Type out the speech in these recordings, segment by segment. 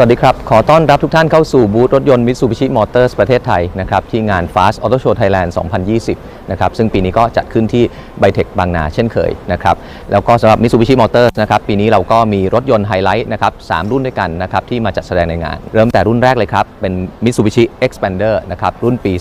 สวัสดีครับ ขอต้อนรับทุกท่านเข้าสู่บูธรถยนต์ Mitsubishi Motors ประเทศไทยนะครับที่งาน Fast Auto Show Thailand 2020 นะครับซึ่งปีนี้ก็จัดขึ้นที่ไบเทคบางนาเช่นเคยนะครับแล้วก็สำหรับ Mitsubishi Motors นะครับปีนี้เราก็มีรถยนต์ไฮไลท์นะครับสามรุ่นด้วยกันนะครับที่มาจัดแสดงในงาน เริ่มแต่รุ่นแรกเลยครับ เป็น Mitsubishi Expander นะครับรุ่นปี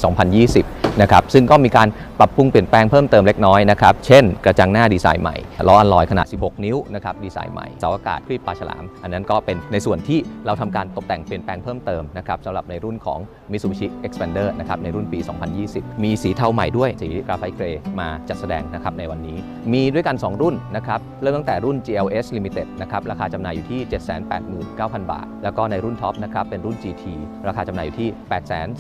2020 นะครับซึ่งก็มีการปรับปรุงเปลี่ยนแปลงเพิ่มเติมเล็กน้อยนะครับเช่นกระจังหน้าดีไซน์ใหม่ล้ออัลลอยขนาด 16 นิ้วนะครับดีไซน์ใหม่เสาอากาศครีบปลาฉลาม อันนั้นก็เป็นในส่วนที่เราทำการตกแต่งเปลี่ยนแปลงเพิ่มเติมนะครับสำหรับในรุ่นของ Mitsubishi Expander นะครับในรุ่นปี 2020 มีสีเทาใหม่ด้วยสีกราไฟต์เกรย์มาจัดแสดงนะครับในวันนี้ มีด้วยกัน 2 รุ่นนะครับเริ่มตั้งแต่รุ่น GLS Limited นะครับราคาจำหน่ายอยู่ที่ 789,000 บาท แล้วก็ในรุ่นท็อปนะครับเป็นรุ่น GT ราคาจำหน่ายอยู่ที่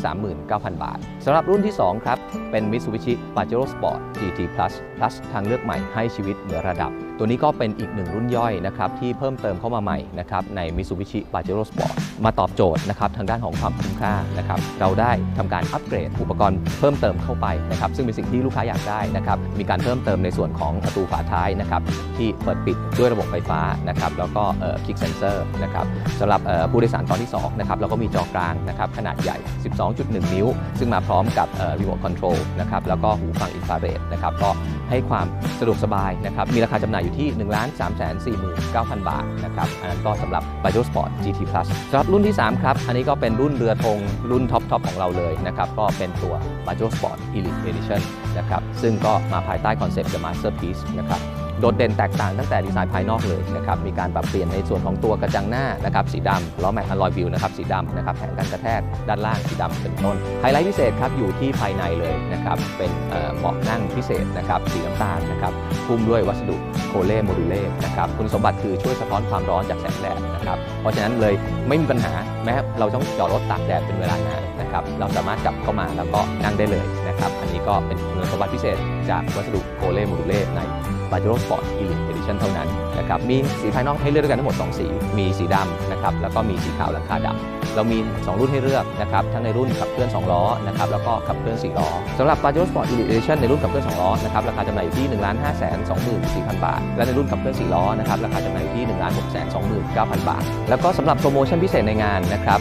839,000 บาทสำหรับรุ่นที่ 2ครับ เป็น Mitsubishi Pajero Sport GT Plus Plus ทางเลือกใหม่ให้ชีวิตเหนือระดับ ตัวนี้ก็เป็นอีกหนึ่งรุ่นย่อยนะครับที่เพิ่มเติมเข้ามาใหม่นะครับใน Mitsubishi Pajero Sport มาตอบโจทย์นะครับทางด้านของความคุ้มค่านะครับเราได้ทำการอัปเกรดอุปกรณ์เพิ่มเติมเข้าไปนะครับซึ่งเป็นสิ่งที่ลูกค้าอยากได้นะครับมีการเพิ่มเติมในส่วนของประตูฝาท้ายนะครับที่เปิดปิดด้วยระบบไฟฟ้านะครับแล้วก็คลิกเซนเซอร์นะครับสำหรับผู้โดยสารตอนที่2นะครับเราก็มีจอกลางนะครับขนาดใหญ่ 12.1 นิ้ว ซึ่งมาพร้อมกับรีโมทคอนโทรลนะครับแล้วก็หูฟังอินฟราเรดนะครับก็ ให้ความสะดวกสบายนะครับ มีราคาจำหน่ายอยู่ที่ 1 3 4 9 0 0 0 บาทนะครับ อันนั้นก็สำหรับ b i o Sport GT Plus สำหรับรุ่นที่ 3 ครับ อันนี้ก็เป็นรุ่นเรือธงรุ่นท็อปทอปของเราเลยนะครับ ก็เป็นตัว b i o Sport Elite Edition นะครับ ซึ่งก็มาภายใต้คอนเซ็ปต์ The Masterpiece นะครับ โดดเด่นแตกต่างตั้งแต่ดีไซน์ภายนอกเลยนะครับมีการปรับเปลี่ยนในส่วนของตัวกระจังหน้านะครับสีดำล้อแม็กอลลอยวิวนะครับสีดำนะครับแผงกันกระแทกด้านล่างสีดำเป็นต้นไฮไลท์พิเศษครับอยู่ที่ภายในเลยนะครับเป็นเบาะนั่งพิเศษนะครับสีน้ำตาลนะครับหุ้มด้วยวัสดุโคเล่โมดูเล่นะครับคุณสมบัติคือช่วยสะท้อนความร้อนจากแสงแดดนะครับเพราะฉะนั้นเลยไม่มีปัญหาแม้เราต้องจอดรถตากแดดเป็นเวลานานนะครับเราสามารถกลับเข้ามาแล้วก็นั่งได้เลยนะครับอันนี้ก็เป็นคุณสมบัติพิเศษจากวัสดุโคเล่โมดูเล่ใน b a j o Sport Elite Edition เท่านั้นนะครับมีสีภายนอกให้เลือกด้วยกันทั้งหมด 2 สี มีสีดำนะครับแล้วก็มีสีขาวหลังคาดำ เรามี 2 รุ่นให้เลือกนะครับทั้งในรุ่นขับเคลื่อน 2 ล้อนะครับแล้วก็ขับเคลื่อน 4 ล้อสำหรับ b a j o Sport Edition ในรุ่นขับเคลื่อน 2 ล้อนะครับราคาจำหน่ายอยู่ที่ 1 5 2 4 0 0 0 บาท และในรุ่นขับเคลื่อน 4 ล้อนะครับราคาจำหน่ายอยู่ที่ 1 6 2 9 0 0 0 บาท แล้วก็สำหรับโปรโมชั่นพิเศษในงานนะครับ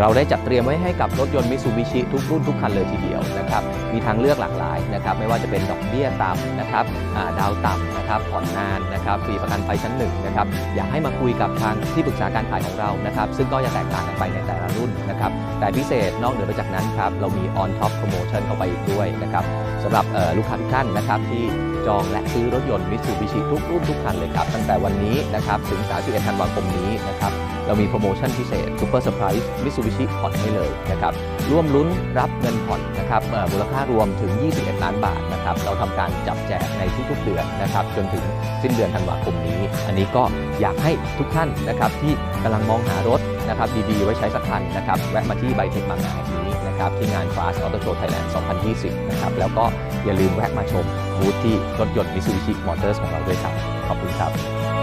เราได้จัดเตรียมไว้ให้กับรถยนต์ Mitsubishi ทุกรุ่นทุกคันเลยทีเดียวนะครับมีทางเลือกหลากหลายนะครับไม่ว่าจะเป็นดอกเบี้ยต่ำนะครับาดาวต่ำนะครับผ่อนนานนะครับฟรีประกันภัยชั้นหนึ่งนะครับอยากให้มาคุยกับทางที่ปรึกษาการขายของเรานะครับซึ่งก็จะแตกต่างกันไปในแต่ละรุ่นนะครับแต่พิเศษนอกเหนือไปจากนั้นครับเรามี on top promotion เข้าไปอีกด้วยนะครับสำหรับลูกค้าทุกท่านนะครับที่จองและซื้อรถยนต์ Mitsubishi ทุกรุ่นทุกคันเลยครับ ตั้งแต่วันนี้นะครับถึง 31 ธันวาคมนี้นะครับเรามีโปรโมชั่นพิเศษ Super Surprise Mitsubishi ผ่อนให้เลยนะครับร่วมลุ้นรับเงินผ่อนนะครับมูลค่ารวมถึง 21 ล้านบาทนะครับเราทำการจับแจกในทุกๆเดือนนะครับจนถึงสิ้นเดือนธันวาคมนี้ อันนี้ก็อยากให้ทุกท่านนะครับที่กำลังมองหารถ นะครับดีๆ ไว้ใช้สักคันนะครับแวะมาที่ไบเทคบางนาแห่งนี้นะครับที่งาน Fast Auto Show Thailand 2020 นะครับแล้วก็อย่าลืมแวะมาชมบูธที่รถยนต์มิ t ซูบิชิมอเตอร์สของเราด้วยครับ ขอบคุณครับ